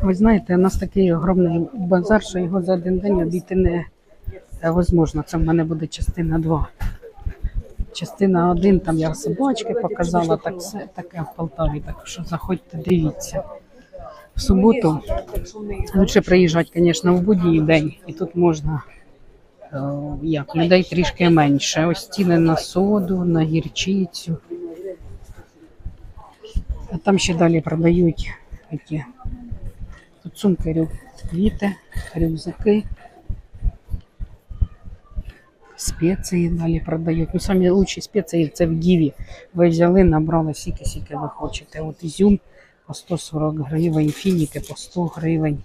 Ви знаєте, у нас такий огромний базар, що його за один день обійти не возможно. Це в мене буде частина 2. Частина 1, там я собачки показала, так все таке в Полтаві. Так що заходьте, дивіться. В суботу лучше приїжджати, звісно, в будній день, і тут можна е, як, людей трішки менше. Ось ціни на соду, на гірчицю. А там ще далі продають такі Тут сумки рю- квіти, рюкзаки, спеції далі продають. Ну, самі лучші спеції це в Діві. Ви взяли, набрали скільки ви хочете. От ізюм по 140 гривень, фініки по 100 гривень.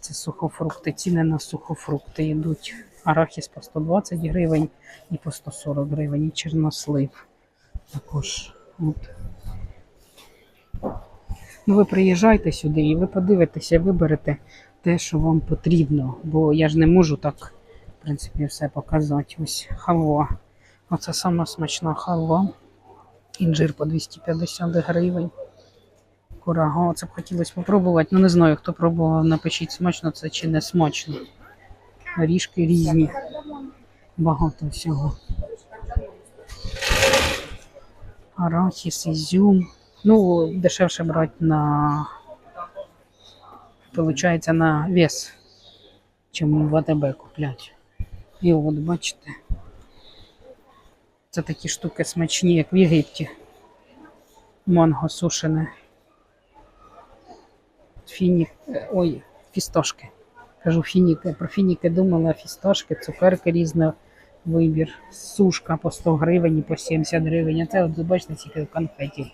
Це сухофрукти. Ціни на сухофрукти йдуть. Арахіс по 120 гривень і по 140 гривень, і чорнослив. Також. От. Ну, ви приїжджайте сюди і ви подивитеся, виберете те, що вам потрібно. Бо я ж не можу так, в принципі, все показати. Ось халва. Оце сама смачна халва. Інжир по 250 гривень. Курага. Це б хотілося спробувати. Ну не знаю, хто пробував, напишіть, смачно це чи не смачно. Горішки різні. Багато всього. Арахіс, ізюм. Ну, дешевше брати на, получається, на вес, чим в АТБ купляти. І от, бачите, це такі штуки смачні, як в Єгипті. Манго сушене. Фінік, е, ой, фісташки. Кажу фініки. Про фініки думала, фісташки, цукерки різна вибір. Сушка по 100 гривень по 70 гривень. А це, от, бачите, тільки конфетів.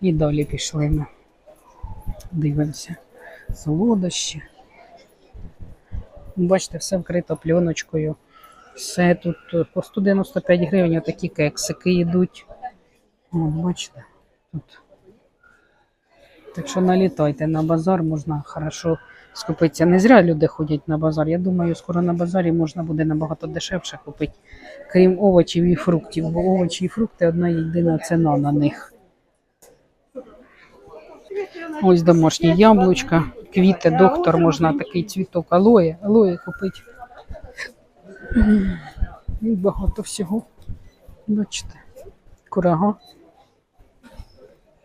І далі пішли ми. Дивимося. Солодощі. Бачите, все вкрито пленочкою. Все тут е, по 195 гривень такі кексики йдуть. От, бачите, тут. Так що налітайте на базар, можна хорошо скупитися. Не зря люди ходять на базар. Я думаю, скоро на базарі можна буде набагато дешевше купити, крім овочів і фруктів, бо овочі і фрукти одна єдина ціна на них. Ось домашні яблучка, квіти, доктор, можна такий цвіток алоє, алоє купити. Багато всього. Бачите, курага.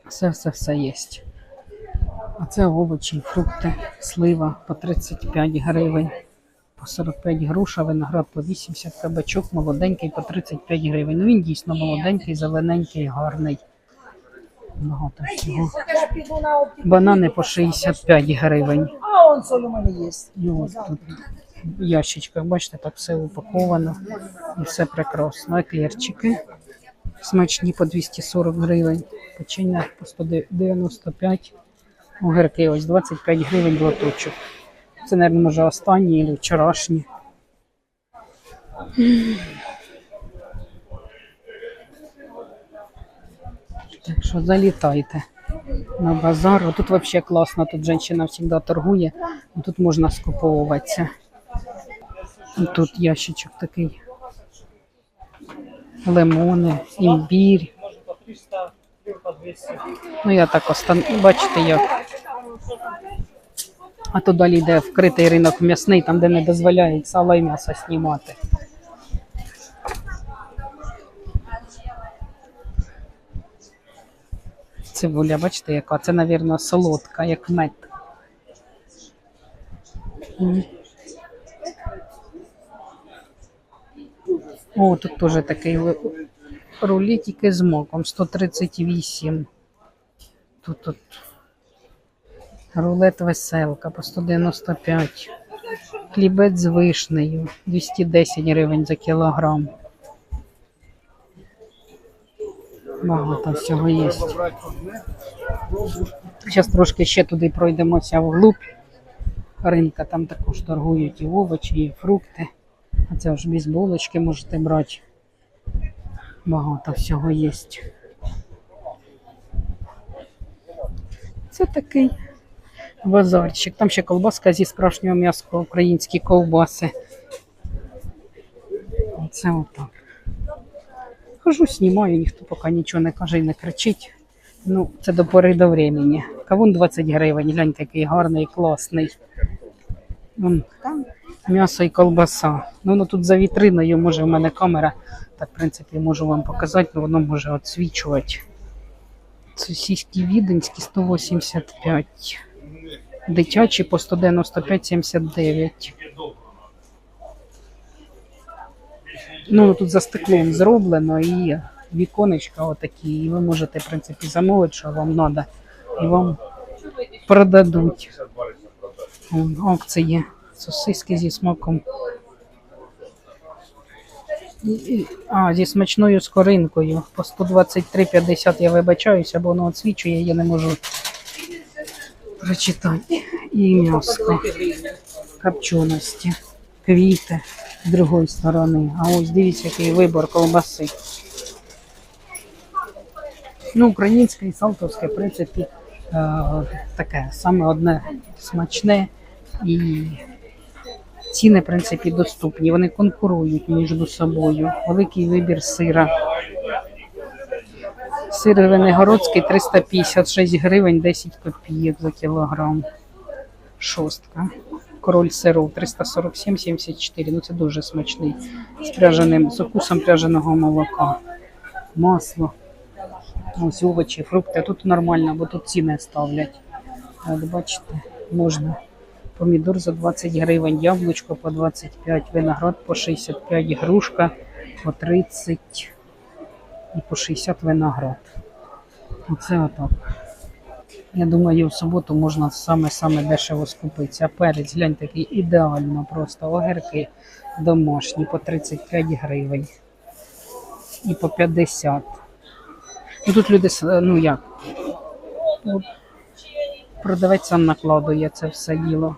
Все, все, все є. А це овочі, фрукти, слива по 35 гривень, по 45 груша, виноград по 80, кабачок молоденький по 35 гривень. Ну він дійсно молоденький, зелененький, гарний. Багато всього. Банани по 65 гривень. А он. І от тут в ящичках, бачите, так все упаковано і все прекрасно. Еклерчики смачні по 240 гривень, печення по 195, огірки ось 25 гривень лоточок. Це, мабуть, може останні або вчорашні. Так що залітайте на базар. Тут взагалі класно, тут жінка завжди торгує, тут можна скуповуватися. Тут ящичок такий. Лимони, імбір. Ну, я так остан... бачите як. А то далі йде вкритий ринок м'ясний, там, де не дозволяють сало і м'ясо знімати. Цибуля, бачите, яка? Це, мабуть, солодка, як мед. О, тут теж такий ви- рулетики з маком 138. Тут, тут рулет веселка по 195. Хлібець з вишнею 210 гривень за кілограм. Багато всього є. Зараз трошки ще туди пройдемося вглуб ринка. Там також торгують і овочі, і фрукти. А це ж без булочки можете брати. Багато всього є. Це такий базарчик. Там ще колбаска зі справжнього м'яса, українські ковбаси. Оце отак. хожу, знімаю, ніхто поки нічого не каже і не кричить. Ну, це до пори до времени. Кавун 20 гривень, гляньте, який гарний, класний. Вон, м'ясо і колбаса. Ну, воно тут за вітриною, може, в мене камера. Так, в принципі, можу вам показати, але воно може відсвічувати. Сосиски віденські 185. Дитячі по 195,79. Ну, тут за стеклом зроблено і віконечка отакі. І ви можете, в принципі, замовити, що вам треба. І вам продадуть. Акції. Сосиски зі смаком. А, зі смачною скоринкою. По 123,50 я вибачаюся, бо воно відсвічує, я не можу прочитати. І м'яско копченості, квіти з другої сторони. А ось дивіться, який вибор колбаси. Ну, українське і салтовське, в принципі, е, таке саме одне смачне і ціни, в принципі, доступні. Вони конкурують між собою. Великий вибір сира. Сир Венегородський 356 гривень 10 копійок за кілограм. Шостка. Король сиров 347,74. Ну це дуже смачний. З пряженим, з укусом пряженого молока. Масло. Ось овочі, фрукти. Тут нормально, бо тут ціни ставлять. От бачите, можна. Помідор за 20 гривень, яблучко по 25, виноград по 65, грушка по 30 і по 60 виноград. Оце отак. Я думаю, в суботу можна саме-саме дешево скупитися. Перець, глянь, такий ідеально просто. Огірки домашні по 35 гривень. І по 50. Ну тут люди, ну як? Продавець сам накладує це все діло.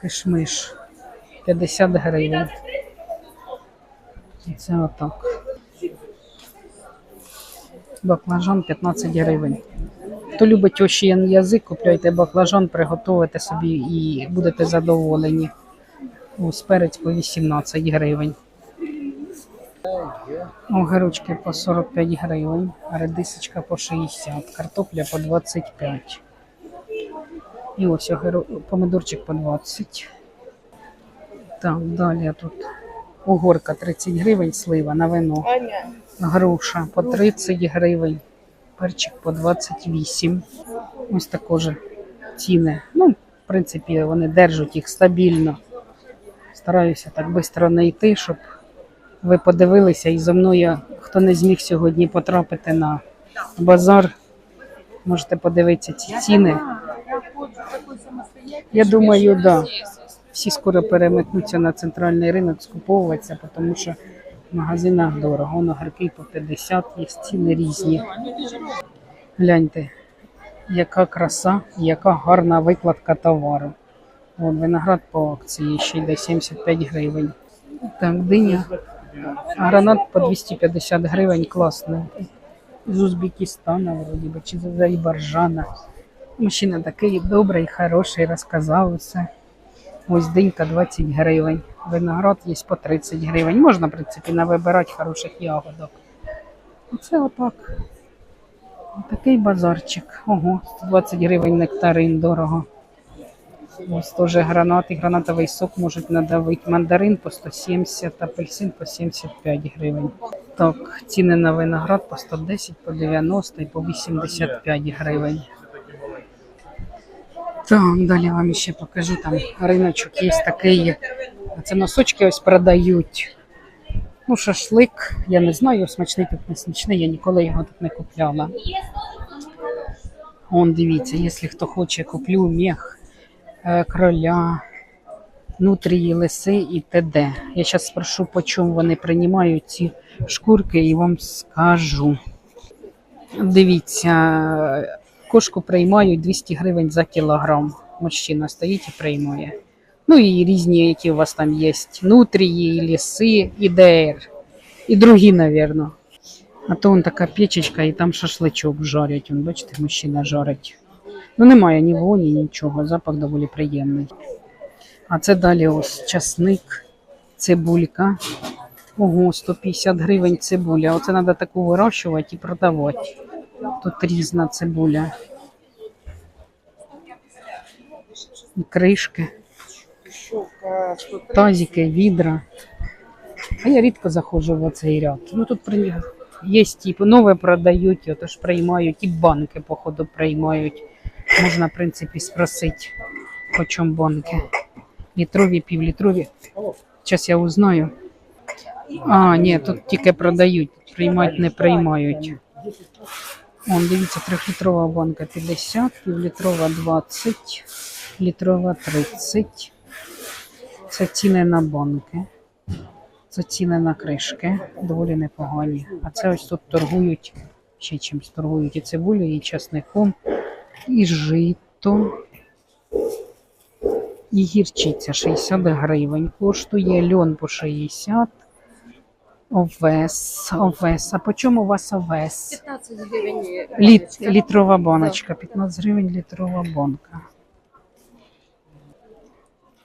Кишмиш 50 гривень. Це отак. Баклажан 15 гривень. Хто любить ощіян язик, купляйте баклажан, приготуйте собі і будете задоволені. Ось перець по 18 гривень. Огірочки по 45 гривень, редисочка по 60, картопля по 25. І ось помидорчик по 20. Так, далі тут угорка 30 гривень, слива на вино. Груша по 30 гривень, перчик по 28. Ось також ціни. Ну, в принципі, вони держать їх стабільно. Стараюся так швидко не йти, щоб ви подивилися і зо мною, хто не зміг сьогодні потрапити на базар, можете подивитися ці ціни. Я думаю, да. Всі скоро переметнуться на центральний ринок скуповуватися, тому що в магазинах дорого. Воно огірки по 50, є ціни різні. Гляньте, яка краса, яка гарна викладка товару. От виноград по акції ще йде 75 гривень. Так, диня. Гранат по 250 гривень, класний. З Узбекистана, вроді би, чи з Азербайджана. Мужчина такий добрий, хороший, розказав усе. Ось динька 20 гривень. Виноград є по 30 гривень. Можна, в принципі, навибирати хороших ягодок. Оце отак. Такий базарчик. Ого, 120 гривень нектарин дорого. Ось теж гранат і гранатовий сок можуть надавити. Мандарин по 170, апельсин по 75 гривень. Так, ціни на виноград по 110, по 90 і по 85 гривень. Далі вам ще покажу. Там риночок є такий. Це носочки ось продають. Ну, шашлик, я не знаю, смачний тут не смачний, я ніколи його тут не купляла. Он дивіться, якщо хто хоче, куплю мех, е, кроля, нутрії, лиси і т.д. Я зараз спрошу, по чому вони приймають ці шкурки і вам скажу. Дивіться, кошку приймають 200 гривень за кілограм. Мужчина стоїть і приймає. Ну і різні, які у вас там є. Нутрії, ліси, і ДР. І другі, напевно. А то он така печечка, і там шашличок жарять. Он, бачите, мужчина жарить. Ну немає ні воні, нічого, запах доволі приємний. А це далі ось часник, цибулька, Ого, 150 гривень цибуля. Оце треба таку вирощувати і продавати. Тут різна цибуля. І кришки, тазики, відра. А я рідко заходжу в оцей ряд. Ну тут є типу, нове продають, отож приймають, і банки, походу, приймають. Можна, в принципі, спросити, по чому банки. Літрові, півлітрові. Зараз я узнаю. А, ні, тут тільки продають, приймати не приймають. Вон, дивіться, трьохлітрова банка 50, півлітрова 20, літрова 30. Це ціни на банки. Це ціни на кришки, доволі непогані. А це ось тут торгують, ще чимось торгують і цибулею, і часником, і жито. І гірчиця 60 гривень коштує, льон по 60. Овес, овес. А по чому у вас овес? 15 гривень. Літ, літрова баночка, 15 гривень літрова банка.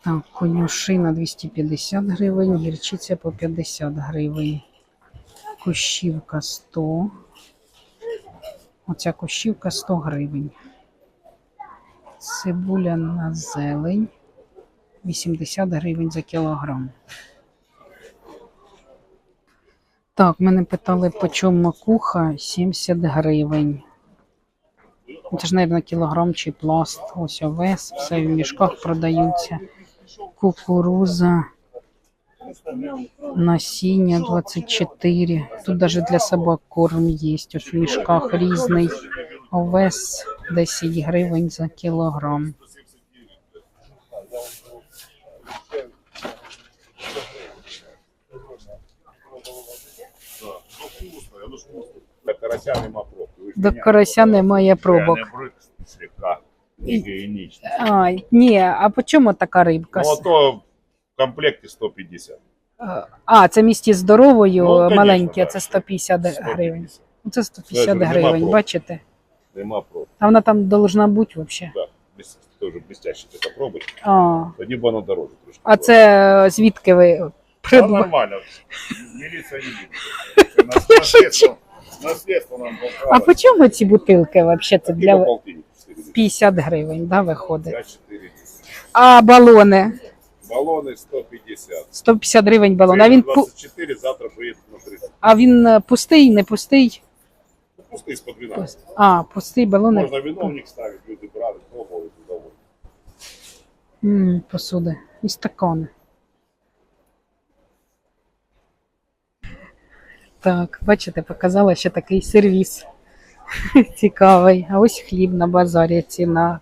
Так, конюшина 250 гривень, гірчиця по 50 гривень. Кущівка 100. Оця кущівка 100 гривень. Цибуля на зелень 80 гривень за кілограм. Так, мене питали, по чому макуха 70 гривень. Це ж, мабуть, кілограм чи пласт. Ось овес, все в мішках продаються. Кукуруза, насіння 24. Тут навіть для собак корм є. Ось в мішках різний. Овес 10 гривень за кілограм. До карася нема пробки. До карася немає пробок. Слегка гігієнічно. А, ні, а по чому така рибка? Ну, ото в комплекті 150. А, це місті здоровою Ну, конечно, да. це 150 гривень. 150. Це 150 Нема гривень, пробок. бачите? Нема пробки. А вона там должна бути взагалі. Да. Бліс- Теж блестяще ти попробуй. А, Тоді б воно дороже трошки. а це е, звідки ви Та придбали? нормально. Міліція не буде. Це нас- Наслідство, наслідство нам А по чому ці бутилки взагалі? Це для 50 гривень, да, виходить? 5-4. А балони? Балони 150. 150 гривень балон. А він, 24, завтра поїде на 30. а він е, пустий, не пустий? Пустий з по 12. А, пустий балони. Можна виновник ставити, люди брали, пробували, задоволені. М, посуди. І стакани. Так, бачите, показала ще такий сервіс. Цікавий. А ось хліб на базарі ціна.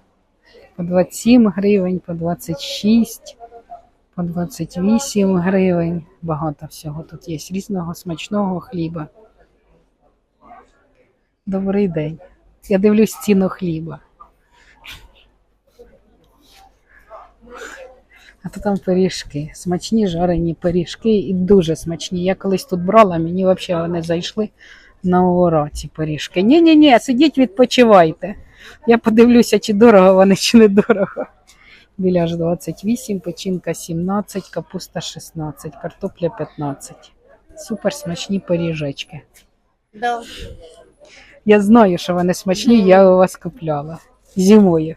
По 27 гривень, по 26, по 28 гривень. Багато всього тут є різного смачного хліба. Добрий день. Я дивлюсь ціну хліба. А то там пиріжки. Смачні жарені пиріжки і дуже смачні. Я колись тут брала, мені взагалі вони зайшли на ура ці пиріжки. Ні-ні-ні, сидіть, відпочивайте. Я подивлюся, чи дорого вони, чи не дорого. Біляш 28, печінка 17, капуста 16, картопля 15. Супер смачні пиріжечки. Да. Я знаю, що вони смачні, я у вас купляла. Зимою.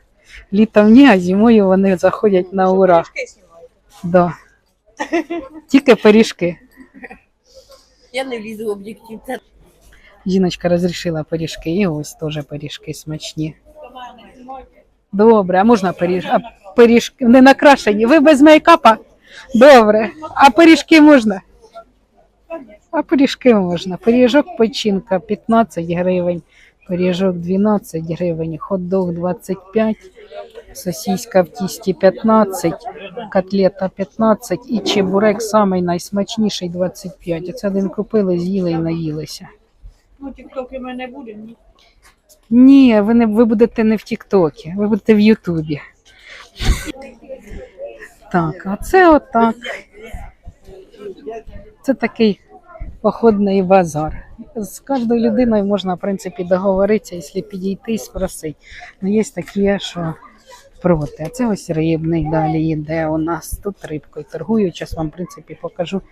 Літом ні, а зимою вони заходять на ура. Да. Тільки пиріжки. Я не влізу в об'єктив. Жіночка розрішила пиріжки, і ось теж пиріжки смачні. Добре, а можна пиріжки? А пиріжки не накрашені. Ви без мейкапа? Добре. А пиріжки можна? А пиріжки можна. Пиріжок печінка 15 гривень, пиріжок 12 гривень, хот-дог 25, сосиска в тісті 15, котлета 15 і чебурек самий найсмачніший 25. Оце один купили, з'їли і наїлися. Ну, тіктоки в мене буде, ні. Ні, ви не ви будете не в Тіктокі, ви будете в Ютубі. Так, а це отак. Це такий походний базар. З кожною людиною можна, в принципі, договоритися, якщо підійти і спросити. Ну, є такі, що проти. А це ось рибний далі йде у нас. Тут рибкою торгують. Зараз вам, в принципі, покажу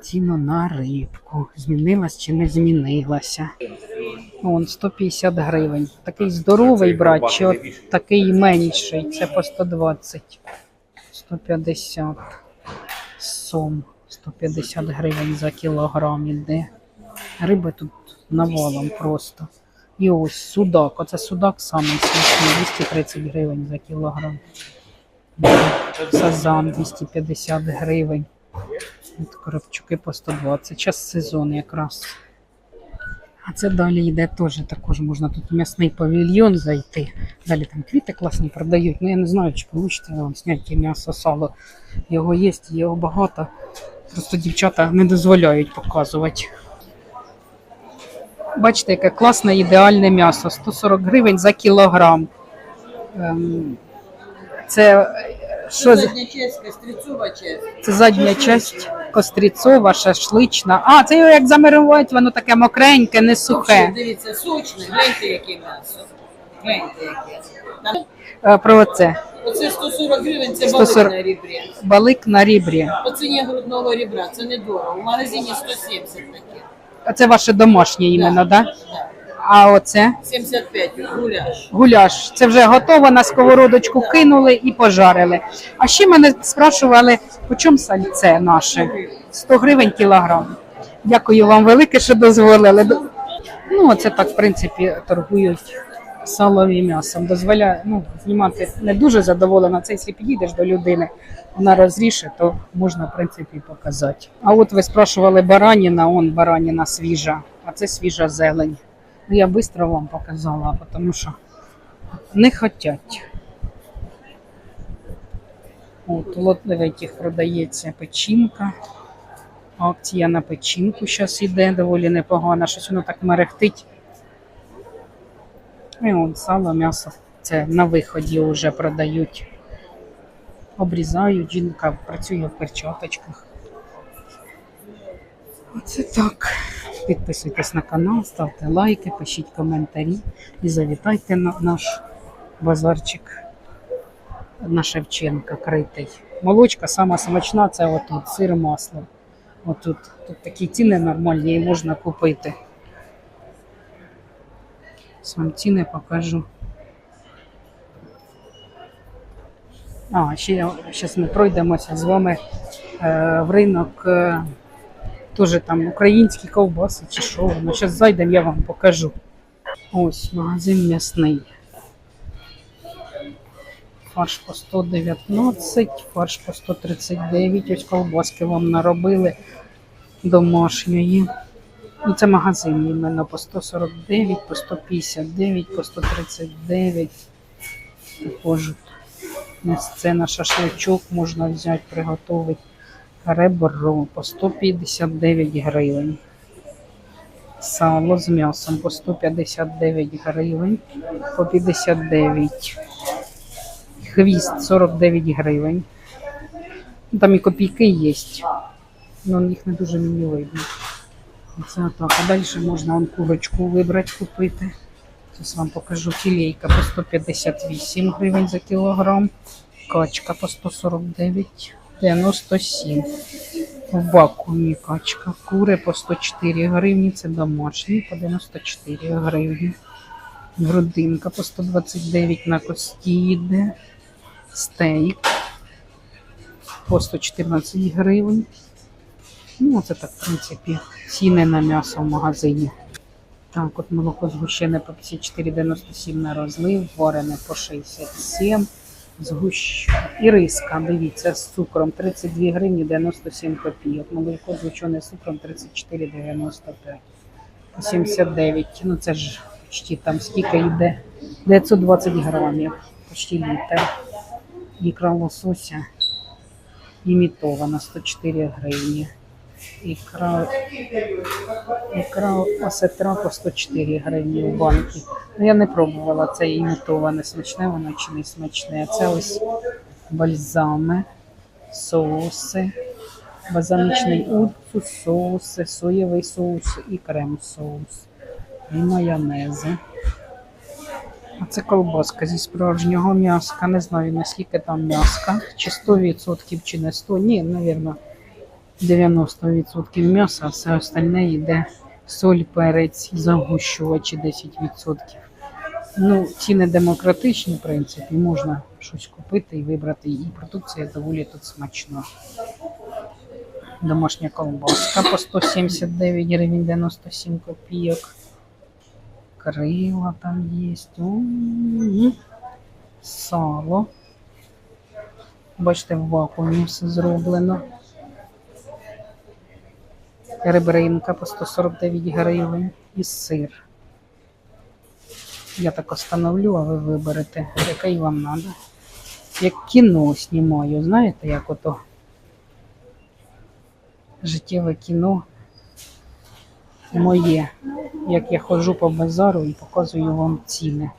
ціну на рибку. Змінилась чи не змінилася? Вон 150 гривень. Такий здоровий брат, чи от такий менший. Це по 120. 150. Сом. 150 гривень за кілограм іде. Риби тут навалом просто. І ось судак. Оце судак самий смачний, 230 гривень за кілограм. Сазан 250 гривень. От коробчуки по 120. Час сезон якраз. А це далі йде теж також можна тут в м'ясний павільйон зайти. Далі там квіти класні продають. Ну я не знаю, чи вийде вам зняти м'ясо, сало. Його є, його багато. Просто дівчата не дозволяють показувати. Бачите, яке класне ідеальне м'ясо. 140 гривень за кілограм. Ем, Це що за- Заднячеська, стрільцова честь. це задня часть костріцова, шашлична. А, це його як замаринувати, воно таке мокреньке, не сухе. Дивіться, сочне, гляньте, яке м'ясо. Гляньте, яке. Е, Про це. Оце 140 гривень, це 140. балик на ребрі. Балик на рібрі. По ціні грудного ребра, це недорого. В магазині 170 таке. А це ваше домашнє іменно, да? Да. А оце 75 гуляш. гуляш. Це вже готово, на сковородочку кинули і пожарили. А ще мене спрашували, по чому сальце наше? 100 гривень кілограм. Дякую вам велике, що дозволили. Ну, це так, в принципі, торгують салові м'ясом. Дозволяє ну, знімати не дуже задоволена. Це якщо підійдеш до людини, вона розріше, то можна, в принципі, показати. А от ви спрашували бараніна, он бараніна свіжа, а це свіжа зелень. Ну, я швидко вам показала, тому що не хотять. От, їх продається печінка. Акція на печінку зараз іде, доволі непогана. Щось воно так мерехтить. І от сало, м'ясо. Це на виході вже продають. Обрізають, жінка працює в перчаточках. Оце так. Підписуйтесь на канал, ставте лайки, пишіть коментарі і завітайте на наш базарчик на Шевченка критий. Молочка сама смачна, це отут, сир масло. Отут. Тут такі ціни нормальні і можна купити. Вам ціни покажу. А, ще зараз ми пройдемося з вами е, в ринок. Е, Теж там українські ковбаси чи що. воно. Зараз зайдемо, я вам покажу. Ось магазин м'ясний. Фарш по 119, фарш по 139. Ось ковбаски вам наробили домашньої. Ну, це магазин іменно по 149, по 159, по 139. Також місце на шашличок можна взяти, приготувати. Ребро по 159 гривень. Сало з м'ясом по 159 гривень, по 59. Хвіст 49 гривень. Ну, Там і копійки є. Ну, їх не дуже мені видно. Це так. А далі можна вон курочку вибрати, купити. Зараз вам покажу філейка по 158 гривень за кілограм. Качка по 149, 97. В вакуумі качка. Кури по 104 гривні, це домашні, по 94 гривні. Грудинка по 129 на кості йде. Стейк по 114 гривень. Ну, це так, в принципі, ціни на м'ясо в магазині. Так, от молоко згущене по 54,97 на розлив, варене по 67, згущ... і риска, дивіться, з цукром 32 гривні 97 копійок. Молоко згущене з цукром 34,95. По 79, ну це ж почти там скільки йде, 920 грамів, почти літр. Ікра лосося імітована 104 гривні. Ікра, ікра осетра по 104 гривні в банки. Ну, я не пробувала це імітоване, смачне воно чи не смачне. Це ось бальзами, соуси, базаничний уксус, соуси, соєвий соус і крем-соус. І майонези. А це колбаска зі справжнього м'яска. Не знаю наскільки там м'яска. Чи 100% чи не 100%. Ні, мабуть, 90% м'яса, все остальне йде соль, перець, загущувачі 10%. Ну, ціни демократичні, в принципі, можна щось купити і вибрати. І продукція доволі тут смачна. Домашня колбаска по 179 гривень 97 копійок. Крила там є. М. Сало. Бачите, в вакуумі все зроблено. Ребринка по 149 гривень і сир. Я так остановлю, а ви виберете, який вам треба. Як кіно знімаю, знаєте, як ото життєве кіно моє. Як я ходжу по базару і показую вам ціни.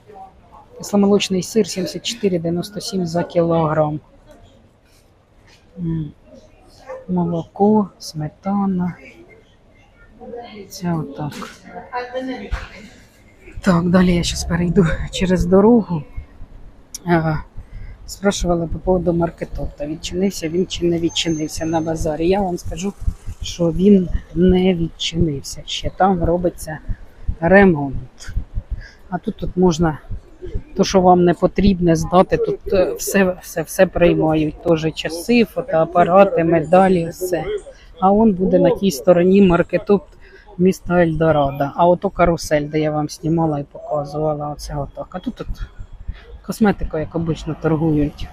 Кисломолочний сир 74,97 за кілограм. Молоко, сметана. Це отак. Так, далі я зараз перейду через дорогу. Ага. Спрашували по поводу маркетопта. Відчинився він чи не відчинився на базарі. Я вам скажу, що він не відчинився. Ще там робиться ремонт. А тут, тут можна то, що вам не потрібне, здати. Тут е, все, все, все приймають. Теж часи, фотоапарати, медалі, все. А он буде на тій стороні маркетопт міста Ельдорадо. А ото карусель, де я вам знімала і показувала. Оце отак. А тут, от косметику, як обично, торгують.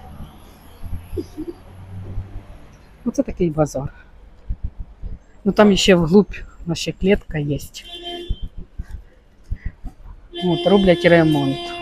Оце такий базар. Ну там ще вглубь наша клітка є. От, роблять ремонт.